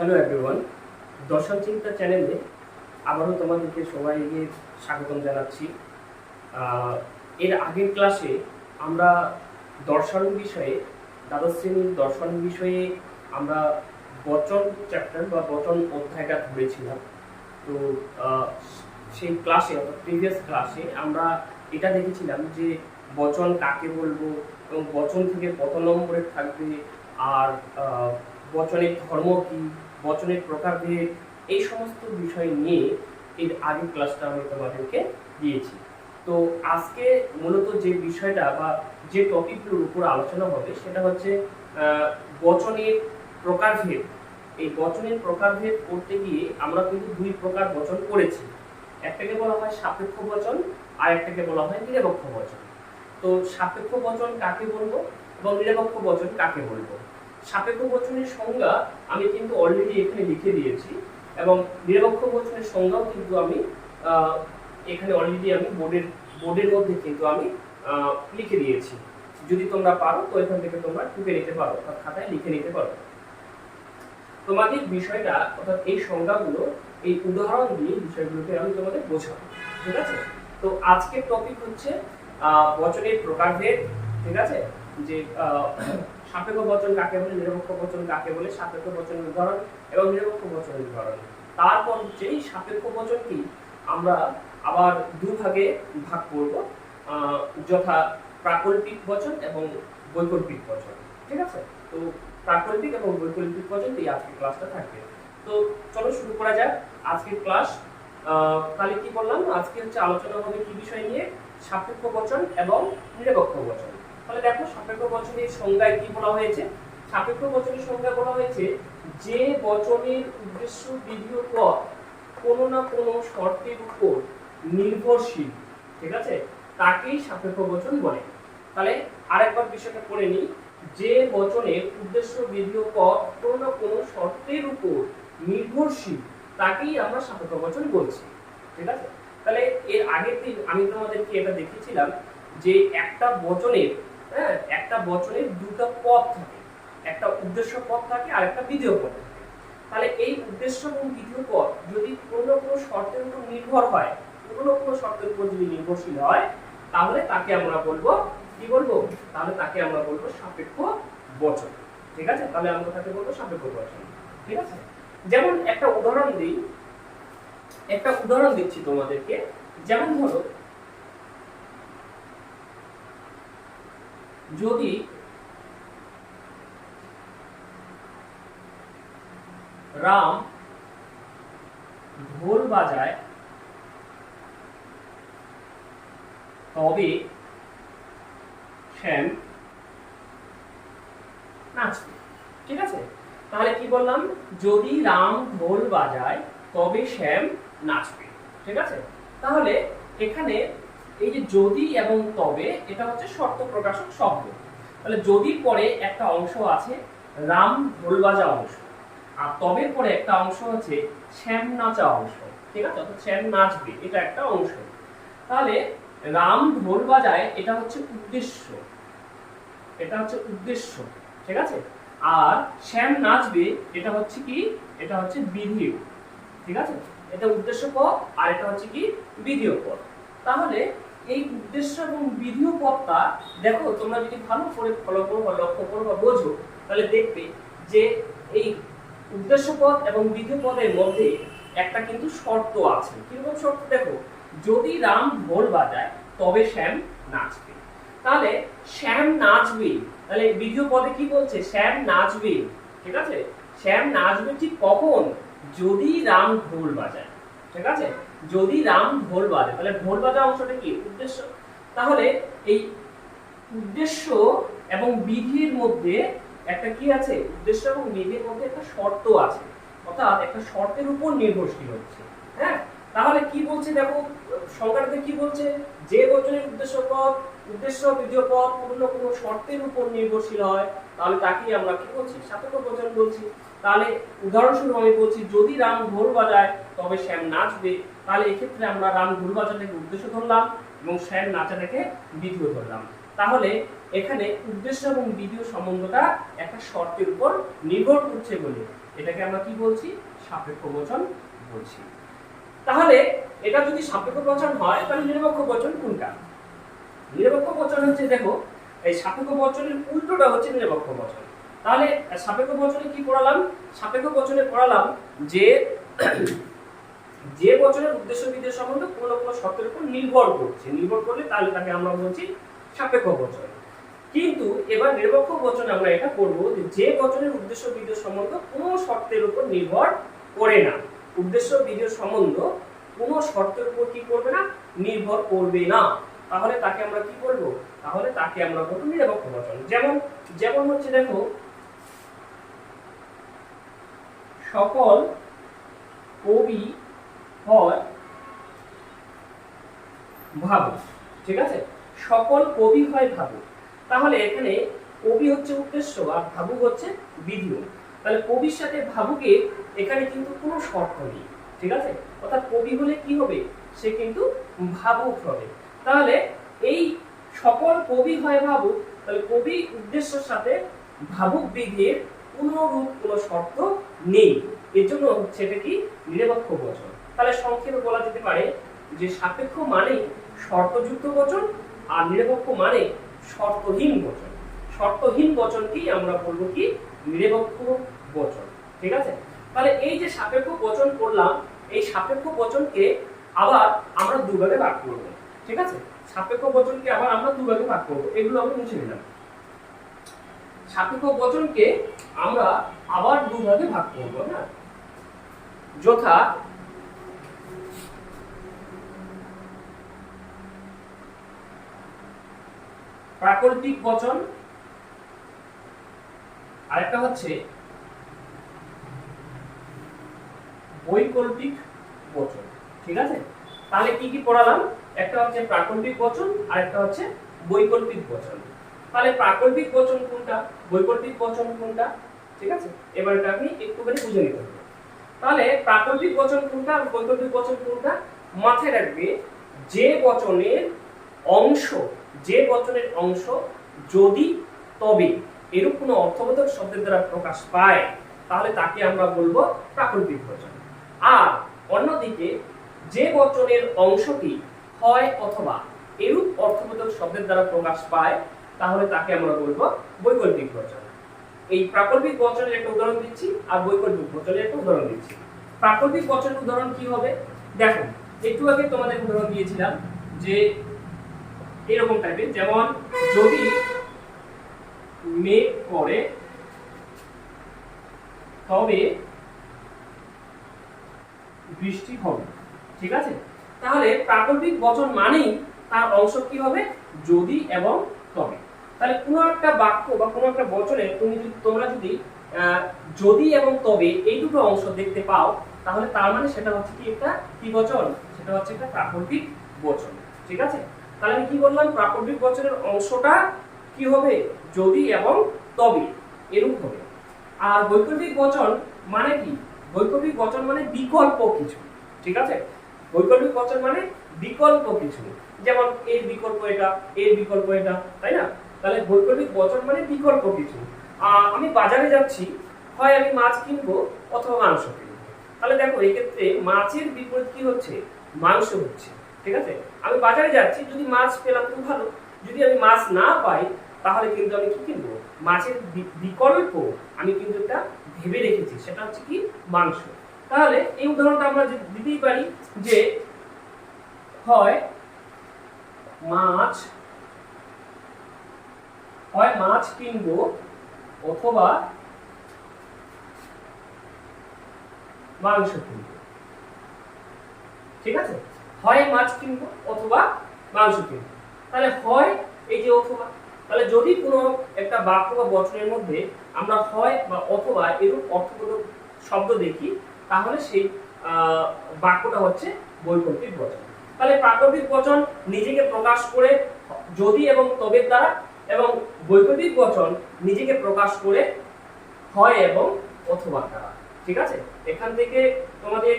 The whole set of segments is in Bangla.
হ্যালো এভরিওয়ান দর্শন চিন্তা চ্যানেলে আবারও তোমাদেরকে সবাইকে স্বাগতম জানাচ্ছি। এর আগের ক্লাসে আমরা দর্শন বিষয়ে, দ্বাদশ শ্রেণির দর্শন বিষয়ে আমরা বচন চ্যাপ্টার বা বচন অধ্যায়টা ধরেছিলাম। তো সেই ক্লাসে অর্থাৎ প্রিভিয়াস ক্লাসে আমরা এটা দেখেছিলাম যে বচন কাকে বলব এবং বচন থেকে কত নম্বরের থাকবে আর বচনের ধর্ম কি? বচনের প্রকারভেদ এই সমস্ত বিষয় নিয়ে এর আগের ক্লাসটা আমি তোমাদেরকে দিয়েছি। তো আজকে মূলত যে বিষয়টা বা যে টপিকগুলোর উপর আলোচনা হবে সেটা হচ্ছে বচনের প্রকারভেদ। এই বচনের প্রকারভেদ করতে গিয়ে আমরা কিন্তু দুই প্রকার বচন করেছি। একটাকে বলা হয় সাপেক্ষ বচন আর একটাকে বলা হয় নিরপেক্ষ বচন। তো সাপেক্ষ বচন কাকে বলব এবং নিরপেক্ষ বচন কাকে বলব? সাপেক্ষ বচনের সংজ্ঞা আমি কিন্তু অলরেডি এখানে লিখে দিয়েছি এবং নিরপেক্ষ বচনের সংজ্ঞাও কিন্তু আমি এখানে অলরেডি আমি বোর্ডের বোর্ডের মধ্যে কিন্তু আমি লিখে দিয়েছি। যদি তোমরা পারো, তো এখান থেকে তোমরা টুকে নিতে পারো, অর্থাৎ খাতায় লিখে নিতে পারো। তোমাদের বিষয়টা, অর্থাৎ এই সংজ্ঞাগুলো, এই উদাহরণ দিয়ে বিষয়গুলোকে আমি তোমাদের বোঝাবো, ঠিক আছে? তো আজকের টপিক হচ্ছে বচনের প্রকারভেদ, ঠিক আছে? যে সাপেক্ষ বচন কাকে বলে, নিরপেক্ষ বচন কাকে বলে, সাপেক্ষ বচনের উদাহরণ এবং নিরপেক্ষ বচনের উদাহরণ তারপর যেই সাপেক্ষ বচনটি আমরা আবার দুভাগে ভাগ করব যথা প্রাকল্পিক বচন এবং বৈকল্পিক বচন, ঠিক আছে? তো প্রাকল্পিক এবং বৈকল্পিক বচন এই আজকের ক্লাসটা থাকবে। তো চলো শুরু করা যাক আজকের ক্লাস তাহলে কি বললাম? আজকে হচ্ছে আলোচনা হবে কি বিষয় নিয়ে? সাপেক্ষ বচন এবং নিরপেক্ষ বচন। তাহলে দেখো সাপেক্ষ বচনের সংজ্ঞায় কি বলা হয়েছে? সাপেক্ষ বচনের সংজ্ঞা বলা হয়েছে, যে বচনের উদ্দেশ্য, বিধি ও পদ কোনো না কোনো শর্তের উপর নির্ভরশীল, ঠিক আছে? তাকেই সাপেক্ষ বচন বলে। তাহলে আরেকবার বিষয়টা পড়ে নিই। যে বচনের উদ্দেশ্য, বিধি ও কোনো না কোনো শর্তের উপর নির্ভরশীল, তাকেই আমরা সাপেক্ষ বচন বলছি, ঠিক আছে? তাহলে এর আগের দিন আমি তোমাদেরকে এটা দেখিয়েছিলাম যে একটা বচনের হ্যাঁ একটা বচনের দুটো পদ থাকে। একটা উদ্দেশ্য পদ থাকে আর একটা বিধেয় পদ থাকে। তাহলে এই উদ্দেশ্য এবং বিধেয় পদ যদি কোনো কোনো শর্তের উপর নির্ভর হয়, কোনো কোনো শর্তের উপর যদি নির্ভরশীল হয়, তাহলে তাকে আমরা বলব, কি বলব? তাহলে তাকে আমরা বলব সাপেক্ষ বচন। ঠিক আছে? তাহলে আমরা তাকে বলব সাপেক্ষ বচন। ঠিক আছে? যেমন একটা উদাহরণ দিই। একটা উদাহরণ দিচ্ছি তোমাদেরকে। যেমন ধরো যদি রাম ঢোল বাজায়, তবে শ্যাম নাচবে। ঠিক আছে? তাহলে কি বললাম? যদি রাম ঢোল বাজায়, তবে শ্যাম নাচবে। ঠিক আছে? তাহলে এখানে এই যে যদি এবং তবে, এটা হচ্ছে শর্ত প্রকাশক শব্দ। তাহলে যদি পরে একটা অংশ আছে, রাম ঢোল বাজা অংশ, আর তবে পরে একটা অংশ হচ্ছে শ্যাম নাচা অংশ, ঠিক আছে? অর্থাৎ শ্যাম নাচবে, এটা একটা অংশ। তাহলে রাম ঢোল বাজায় এটা হচ্ছে উদ্দেশ্য। এটা হচ্ছে উদ্দেশ্য, ঠিক আছে? আর শ্যাম নাচবে, এটা হচ্ছে কি? এটা হচ্ছে বিধিও, ঠিক আছে? এটা উদ্দেশ্য পদ আর এটা হচ্ছে কি? বিধিও পদ তাহলে এই উদ্দেশ্য এবং বিধিও পদটা দেখো, তোমরা যদি ভালো করে ফলো করো বা লক্ষ্য করো বা বোঝো, তাহলে দেখবে যে এই উদ্দেশ্য পদ এবং বিধিও পদের মধ্যে একটা কিন্তু শর্ত আছে। কীরকম শর্ত? দেখো, যদি রাম ঢোল বাজায়, তবে শ্যাম নাচবে। তাহলে শ্যাম নাচবে, তাহলে বিধিও পদে কি বলছে? শ্যাম নাচবে, ঠিক আছে? শ্যাম নাচবে ঠিক কখন? যদি রাম ঢোল বাজায়, ঠিক আছে? যদি রাম ঢোল বাজে তাহলে ঢোল বাজা অংশটা কি? উদ্দেশ্য। তাহলে এই উদ্দেশ্য এবং বিধির মধ্যে একটা কি আছে? উদ্দেশ্য এবং বিধির মধ্যে একটা শর্ত আছে। অর্থাৎ একটা শর্তের উপর নির্ভরশীল হচ্ছে। হ্যাঁ? তাহলে কি বলছে দেখো? সংজ্ঞাটাতে কি বলছে? যে বচনের উদ্দেশ্য পদ উদ্দেশ্য বিধেয় পদ কোনো কোনো শর্তের উপর নির্ভরশীল হয়, তাহলে তাকেই আমরা কি বলছি? সাপেক্ষ বচন বলছি। তাহলে উদাহরণস্বরূপ আমি বলছি, যদি রাম ঢোল বাজায় তবে শ্যাম নাচবে, তাহলে এক্ষেত্রে আমরা রাম ঢোল বাজাটাকে উদ্দেশ্য ধরলাম এবং শ্যাম নাচাটাকে বিধিও ধরলাম। তাহলে এখানে উদ্দেশ্য এবং বিধিও সম্বন্ধটা একটা শর্তের উপর নির্ভর করছে বলে এটাকে আমরা কি বলছি? সাপেক্ষ বচন বলছি। তাহলে এটা যদি সাপেক্ষ বচন হয়, তাহলে নিরপেক্ষ বচন কোনটা? নিরপেক্ষ বচন হচ্ছে, দেখো, এই সাপেক্ষ বচনের উল্টোটা হচ্ছে নিরপেক্ষ বচন। তাহলে সাপেক্ষ বচনে কি পড়ালাম? সাপেক্ষ বচনে পড়ালাম যে যে বচনের উদ্দেশ্য বিদ্যের সম্বন্ধে কোনো কোনো শর্তের উপর নির্ভর করছে। নির্ভর করলে তাহলে তাকে আমরা বলছি সাপেক্ষ বচন। কিন্তু এবার নিরপেক্ষ বচনে আমরা এটা করব যে বচনের উদ্দেশ্য বিদ্যের সম্বন্ধ কোনো শর্তের উপর নির্ভর করে না। উদ্দেশ্য বিদ্যের সম্বন্ধ কোনো শর্তের উপর কি করবে না? নির্ভর করবে না। তাহলে তাকে আমরা কি করব তাহলে তাকে আমরা বলব নিরপেক্ষ বচন। যেমন যেমন হচ্ছে দেখো সকল কবি হয় ভাবুক, ঠিক আছে? সকল কবি হয় ভাবুক। তাহলে এখানে কবি হচ্ছে উদ্দেশ্য আর ভাবুক হচ্ছে বিধিও। তাহলে কবির সাথে ভাবুকের এখানে কিন্তু কোনো শর্ত নেই, ঠিক আছে? অর্থাৎ কবি হলে কি হবে? সে কিন্তু ভাবুক হবে। তাহলে এই সকল কবি হয় ভাবুক, তাহলে কবি উদ্দেশ্যের সাথে ভাবুক বিধির কোনরূপ কোনো শর্ত নেই। এর জন্য হচ্ছে এটা কি? নিরপেক্ষ বচন। তাহলে সংক্ষেপে বলা যেতে পারে যে সাপেক্ষ মানে শর্তযুক্ত বচন আর নিরপেক্ষ মানে শর্তহীন বচন। শর্তহীন বচনকেই আমরা বলব কি? নিরপেক্ষ বচন। ঠিক আছে? তাহলে এই যে সাপেক্ষ বচন করলাম, এই সাপেক্ষ বচনকে আবার আমরা দুভাগে ভাগ করব। ঠিক আছে? সাপেক্ষ বচনকে আবার আমরা দুভাগে ভাগ করব। এগুলো আমি মুছে নিলাম। সাপেক্ষ বচনকে আমরা আবার দুভাগে ভাগ করব হ্যাঁ যথা প্রাকৃতিক বচন, আরেকটা হচ্ছে বৈকল্পিক বচন, ঠিক আছে? তাহলে কি কি পড়ালাম? একটা হচ্ছে প্রাকল্পিক বচন আর একটা হচ্ছে বৈকল্পিক বচন। তাহলে প্রাকল্পিক বচন কোনটা? বৈকল্পিক বচন কোনটা? ঠিক আছে? এবার এটা আপনি একটুখানি বুঝে নিতে হবে। তাহলে প্রাকল্পিক বচন কোনটা আর বৈকল্পিক বচন কোনটা? মাথায় রাখবে যে বচনের অংশ, যে বচনের অংশ যদি তবে এরূপ কোনো অর্থবোধক শব্দের দ্বারা প্রকাশ পায়, তাহলে তাকে আমরা বলব প্রাকল্পিক বচন। আর অন্যদিকে যে বচনের অংশটি হয় অথবা এরূপ অর্থবোধক শব্দের দ্বারা প্রকাশ পায়, তাহলে তাকে আমরা বলব বৈকল্পিক বচন। এই প্রাকল্পিক বচনের একটা উদাহরণ দিচ্ছি আর বৈকল্পিক বচনের একটা উদাহরণ দিচ্ছি। প্রাকল্পিক বচনের উদাহরণ কি হবে? দেখো, একটু আগে তোমাদের উদাহরণ দিয়েছিলাম যে এরকম টাইপের যেমন যদি মেঘ করে তবে বৃষ্টি হবে, ঠিক আছে? তাহলে প্রাকল্পিক বচন মানেই তার অংশ কি হবে? যদি এবং তবে। তাহলে কোনো একটা বাক্য বা কোনো একটা বচনে তুমি যদি, তোমরা যদি যদি এবং তবে এই দুটো অংশ দেখতে পাও, তাহলে তার মানে সেটা হচ্ছে কি একটা কি বচন সেটা হচ্ছে একটা প্রাকল্পিক বচন, ঠিক আছে? তাহলে আমি কি বললাম? প্রাকল্পিক বচনের অংশটা কি হবে? যদি এবং তবে, এরূপ হবে। আর বৈকল্পিক বচন মানে কি? বৈকল্পিক বচন মানে বিকল্প কিছু, ঠিক আছে? বৈকল্পিক বচন মানে বিকল্প কিছু। যেমন এর বিকল্প এটা, এর বিকল্প এটা, তাই না? তাহলে বৈকল্পিক বচন মানে বিকল্প কিছু। আমি বাজারে যাচ্ছি, হয় আমি মাছ কিনবো অথবা মাংস কিনবো। তাহলে দেখো, এই ক্ষেত্রে মাছের বিপরীত কি হচ্ছে? মাংস হচ্ছে, ঠিক আছে? আমি বাজারে যাচ্ছি, যদি মাছ পেলাম তো ভালো। যদি আমি মাছ না পাই, তাহলে কিন্তু আমি কি কিনবো? মাছের বিকল্প আমি কিন্তু একটা ভেবে রেখেছি, সেটা হচ্ছে কি মাংস। তাহলে এই উদাহরণটা আমরা দিতেই পারি যে হয় মাছ হয় মাছ কিনবো অথবা মাংস কিনবো। ঠিক আছে? হয় মাছ কিনবো অথবা মাংস কিনবো। তাহলে হয় এই যে অথবা, তাহলে যদি কোনো একটা বাক্য বা বচনের মধ্যে আমরা হয় বা অথবা এরূপ অর্থবোধক শব্দ দেখি, তাহলে সেই বাক্যটা হচ্ছে বৈকল্পিক বচন। তাহলে প্রাকল্পিক বচন নিজেকে প্রকাশ করে যদি এবং তবে দ্বারা এবং বৈকল্পিক বচন নিজেকে প্রকাশ করে হয় এবং অথবা দ্বারা ঠিক আছে? এখান থেকে তোমাদের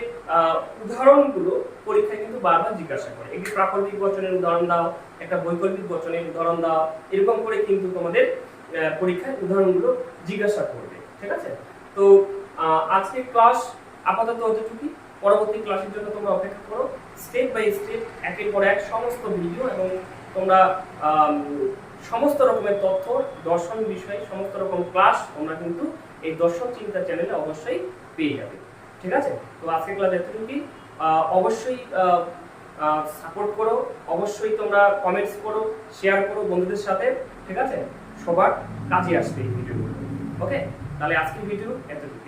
উদাহরণগুলো পরীক্ষায় কিন্তু বারবার জিজ্ঞাসা করে। একটি প্রাকল্পিক বচনের উদাহরণ দাও একটা বৈকল্পিক বচনের উদাহরণ দাও এরকম করে কিন্তু তোমাদের পরীক্ষায় উদাহরণগুলো জিজ্ঞাসা করবে। ঠিক আছে? তো আহ, আজকের ক্লাস আপাতত অতটুকুই পরবর্তী ক্লাসের জন্য তোমরা অপেক্ষা করো। স্টেপ বাই স্টেপ একের পর এক সমস্ত ভিডিও এবং তোমরা সমস্ত রকমের তথ্য, দর্শন বিষয়ে, সমস্ত রকম ক্লাস তোমরা কিন্তু এই দর্শন চিন্তা চ্যানেলে অবশ্যই পেয়ে যাবে। ঠিক আছে? তো আজকে ক্লাস এতটুকুই। অবশ্যই সাপোর্ট করো। অবশ্যই তোমরা কমেন্টস করো শেয়ার করো বন্ধুদের সাথে। ঠিক আছে? সবার কাজে আসবে এই ভিডিওগুলো ওকে তাহলে আজকের ভিডিও এতটুকু